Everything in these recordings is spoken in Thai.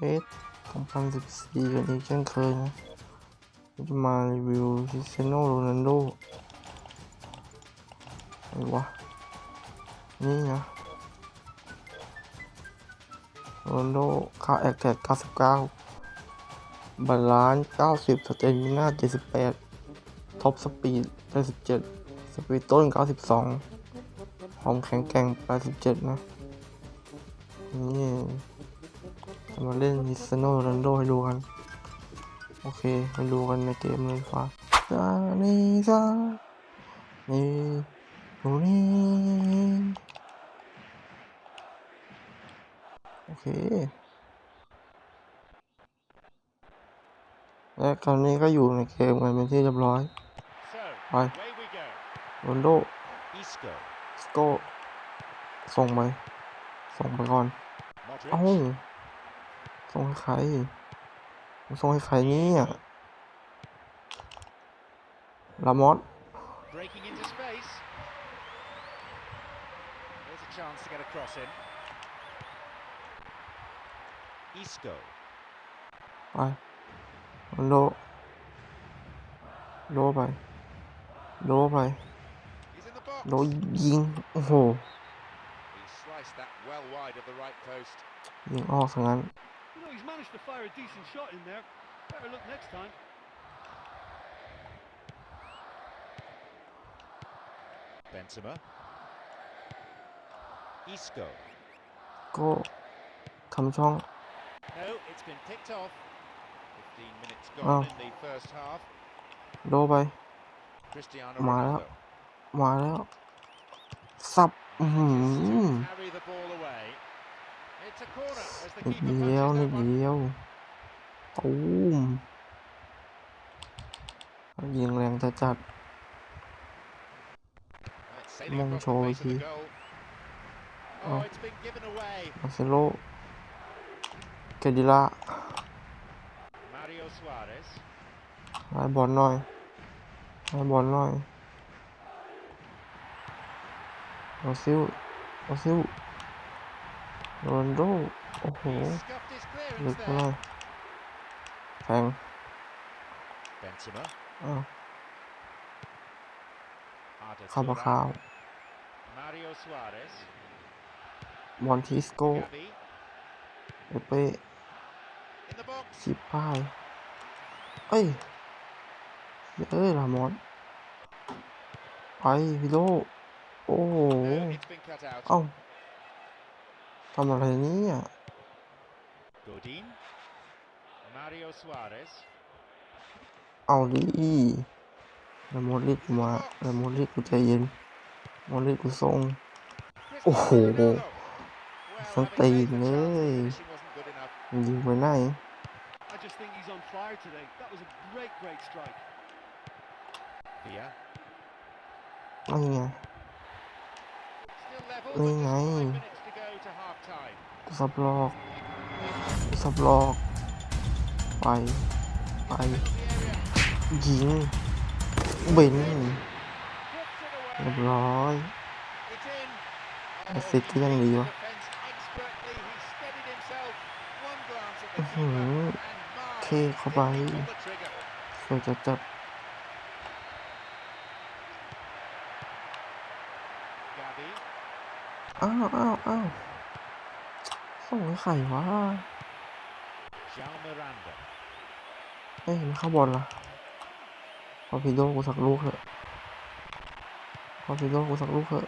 เอส2014กันอีกเช่นเคยนะจะมารีวิวคริสเตียโนโรนัลโดไอ้วะ นี่นะโรนัลโดค่าแอคแท็ก99 บาลานซ์90 สเตมิน่า78 ท็อปสปีด87 สปีดต้น 92ความแข็งแกร่ง87 นะ นี่ มาเล่นมิสโนโรนโดให้ดูกัน โอเคมาดูกันในเกมเลยฟ้าซานีซานี่โรนีโอเคและคราวนี้ก็อยู่ในเกมกันเป็นที่เรียบร้อย So, Right. away we go. โรนโดสโกส่งไป ส่งไปก่อน เอ้า ส่งให้ใครผมส่งให้ใครเนี่ยลามอส breaking into space. There's a chance to get a cross in. Isco, ไปโรนลโดโลไปโลไป he's in the box. โลยิง โอ้โห He sliced that well wide of the right post. ยิงออกซะงั้น You know, he's managed to fire a decent shot in there. Better look next time. Benzema. Isco. ก็ทำช่อง No, it's been picked off. 15 minutes Oh. gone in the first half. โลไป Cristiano Mà đó. Ronaldo. มาแล้วสับอือหือ Carry the ball away. นิด keeper เดียว punches นิ that ด one. เดียวตูมยิงแรงจะจัด It's sailing Mong across the trôi face of the kìa. goal. Ờ. Oh, it's been given away. มาเซโลเกดิล่า Mario Suarez. ไล่บอลหน่อยไล่บอลหน่อยโอซิลโอซิล โรนลโดโอ้โห He scuffed his ลึ clearance กไปหน่อย there. แทง Benzema. อ้าว Arda เข้ามา Turan. ข่าว Mario Suarez. บอลทิสโก้ Gavi. เอเป้ In the box. ชิปพายเอ้ยเอ้ยลามอนไปวิโลโอ้โห No, it's been cut out. เอ้า ทำอะไรเนี่ย Godin. Mario Suarez. เอาดิแล้วโมดริกกูมาแล้วโมดริกกูใจเย็นโมดริกกูส่ง Cristiano Oh. Ronaldo. Well, Son having made the tay chance, the ơi. finishing wasn't good enough. ยิงไปไหน I just think he's on fire today. That was a great, great strike. Villa. นี่ไง สับลอกสับลอก ไป ไป ยิงบินเรียบร้อยแอซิดก็ยังดีวะหือเคเข้าไปสวยจัดจัดอ้าวอ้าวอ้าว ส่งให้ใครวะ João Miranda. เอ้ยมันเข้าบอลละพอพีโดกูสักลูกเถอะพอพีโดกูสักลูกเถอะ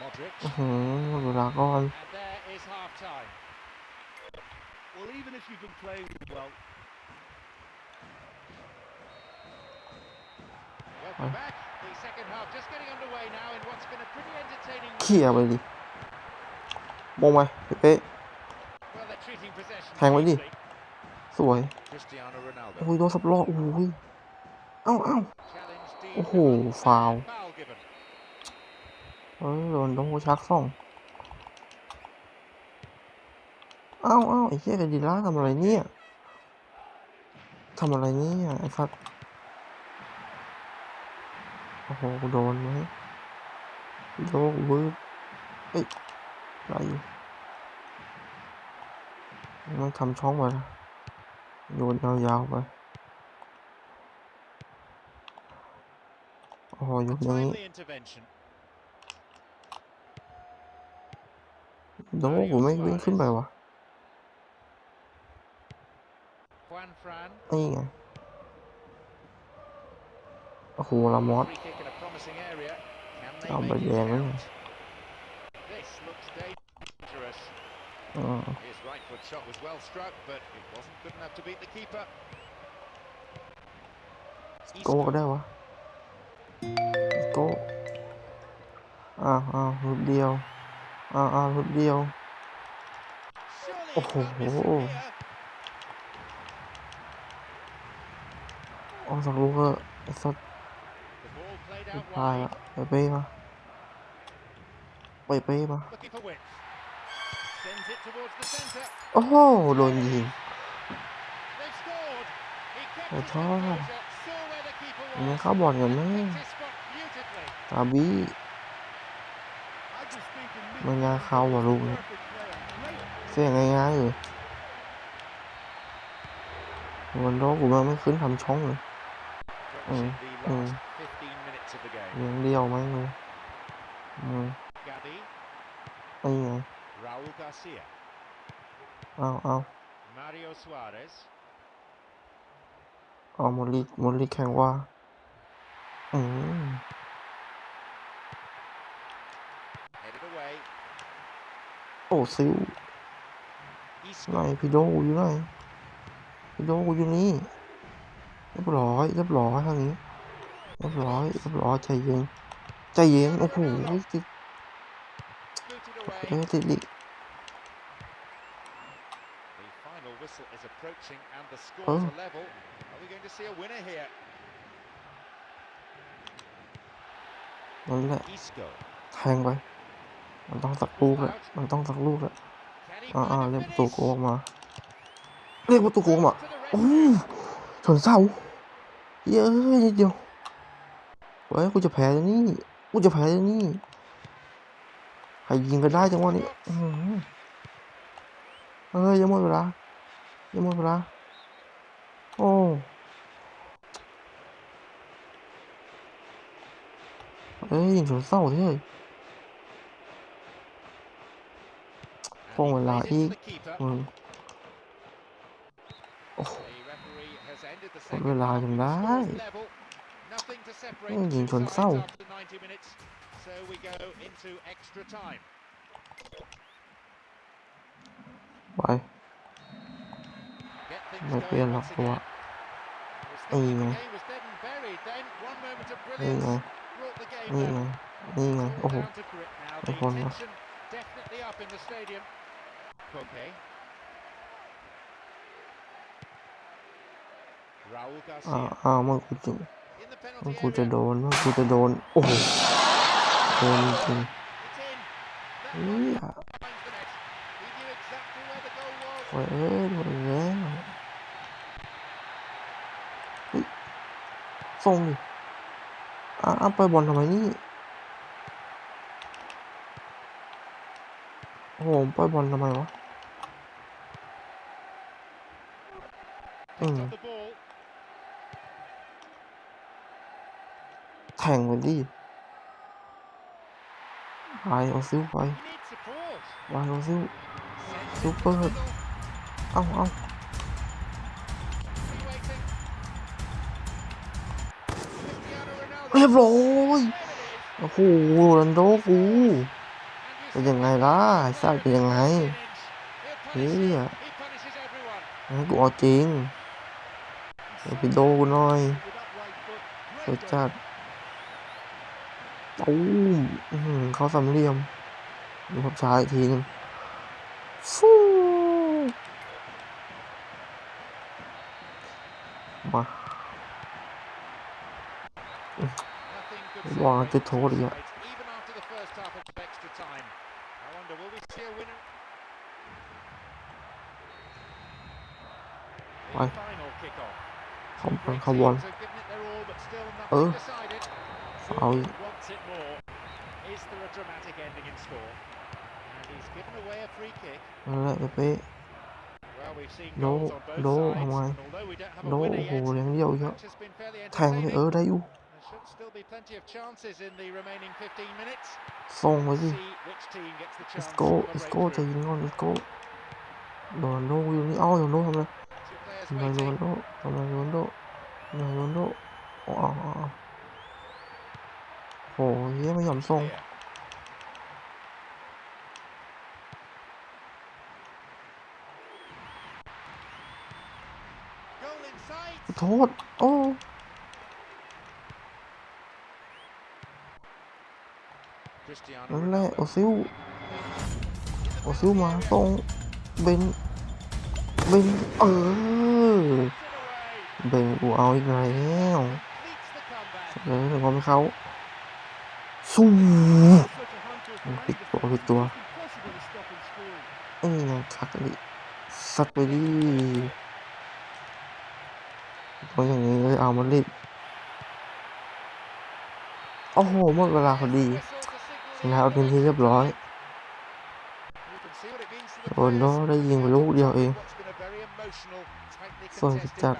Modric. อื้อหือหมดเวลาก่อน And there is half time. Well, even if you've been playing well, Welcome back. The second half just getting underway now in what's been a pretty entertaining. เขี่ยไปดิมองไปเป๊ะ Well, they're treating possession. Hàng quá đi. safely. สวย Cristiano Ronaldo. โอ้ยโดนสับล้อโอ้ยเอ้าเอ้า Challenge deep. Ồ, and foul. Foul given. เฮ้ยโดนโดนกูชักส่องเอ้าเอ้าไอ้เหี้ยเกดิล่าทำอะไรเนี่ยทำอะไรเนี่ยไอ้สัสโอ้โหกูโดนไหมโดนกูวืบเอ้ยอะไรอยู่ มันทำช่องไปนะโยนยาวๆไปโอ้โหอยู่ตรงนี้ Timely intervention. โดกูไม่วิ่งขึ้นไปวะ Juan Fran. นี่ไงโอ้โหลามอส Free kick in a promising area. Can they เอาใบ make แด it งแล้ว His right foot shot was well struck, but it wasn't good enough to beat the keeper. โก้ก็ได้วะโก้อ้าวอ้าวรุดเดียวอ้าวอ้าวรุดเดียว Surely Oh, he can't miss oh, from oh. here. ออกจากลูกเถอะไอ้สัส The ball played สุด out ท้าย wide, ละไปเป้มาไปเป้มา โอ้โหโดนยิง They've scored. He kept Ôi his trời. composure, saw where the keeper มัน was, เข้าบอลกันไหม picked his spot beautifully. ตาบี้ I just think in มันงา midfield, เข้าว่ะลูก he's a เนี่ย perfect player. Great เสียง่ายๆเลยวันโดกูมันไม่ขึ้นทำช่องเลย Watching the mm. last 15 minutes of the game. เลี้ยงเดียวไหมเลยอืม Gabi, นี่ไง Raul Garcia, เอาเอา Mario Suarez, เอาหมดลีหมดลีแข่งว่า อืม headed away. โอ้ซิว Isco, ไหนพี่โดกูอยู่ไหนพี่โดกูอยู่นี่เรียบร้อยเรียบร้อยทางนี้เรียบร้อยเรียบร้อยใจเย็นใจเย็นโอ้โหติด booted เอ๊ะ away. ติดลิ approaching and the scores Oh. are level. Are we going to see a winner here? นั่นแหละ Isco. แทงไป มันต้องสักลูกแหละมันต้องสักลูกแหละ Can he อ่า find อ่า a เรียกประตู finish? โกออกมา เรียกประตูโกออกมา To the โอ้ red ชนเสาเย้ยนิดเดียวเฮ้ยกูจะแพ้แล้วนี่กูจะแพ้แล้วนี่ใครยิงก็ได้จังหวะนี้อื้อหือเฮ้ยยังหมดเวลา ยังหมดเวลาโอ้เอ้ยยิงสุดเศร้าเลยฟงเวลาอีกอืมโอ้หมดเวลาจนได้ยิงชนเศร้าไป ไม่เปลี่ยนหรอกตัวนี่ไงนี่ไงนี่ไงนี่ไงโอ้โหไอคนนะอ้าวอ้าวมันกูจะมันกูจะโดนมันกูจะโดน โอ้โหโดนจริงเนี่ยเฮ้ยเอ้ยโดนแล้เฮ้ย ส่งดิอ่าอ่าไปบอลทำไมนี่โอ้โหไปล่อยบอลทำไมวะอืมแข่งไปดิไปเอาซิวไปไปเอาซิว Sends it Super. to the middle. เอาเอา ยบร้อยโอ้โหโรนัลโดกูเป็นยังไงล่ะไอ้สัตว์เป็นยังไง He'll punish Thế you. à? He punishes everyone. งั้นกูเอาจริงเดี๋ยวพี่โดกูหน่อยสวย Great จัดตูมอื้อหือเขาสำเหลี่ยมดูภาพช้าอีกทีหนึงฟูมา 哇，佢妥你啊！喂，không ăn không ăn ừ. rồi lại cái bé đố đố không ai. Đố hồ này dầu cho thằng ở đây u. โอ้โห yet, เลี้ยงเดียวอีก the แล้ว match has been fairly แทงไปเอ entertaining. อได้อยู่ There should still be plenty of chances in the remaining 15 minutes. ส่งไป Let's สิ see which team gets the let's chance go of a let's go ใจ breakthrough. เย็นก่อน let's go โดนโดอยู่นี่เอ้าโดนโดทำอะไร Two players ทำอะไรโด น waiting. โดทำอะไรโดนโดทำอะไรโดนโดอ๋ออ๋ออ๋อโหเฮ้ยไม่ยอมส่ง Here. Goal in sight. โทษโอ้ Cristiano นั่นแหละ Ronaldo. โอซิลโอซิลมาส่งเบนเบนเออ Puts it away. เบนกูเอาอีกแล้ว Completes the comeback. เลยถึงความเขาสู้ Such a handful for Mm, any big defender. ball, big door. It's impossible to stop him scoring. เอ้ยยังคักเลยสัตว์ไปดิเพราะอย่างนี้เลยเอามาลิดโอ้โหหมดเวลาพอดี Whistle to signal ชนะเเป็นที่เรียบร้อย โอ้โหได้ยิงไปลูกเดียวเอง ส่วนจัด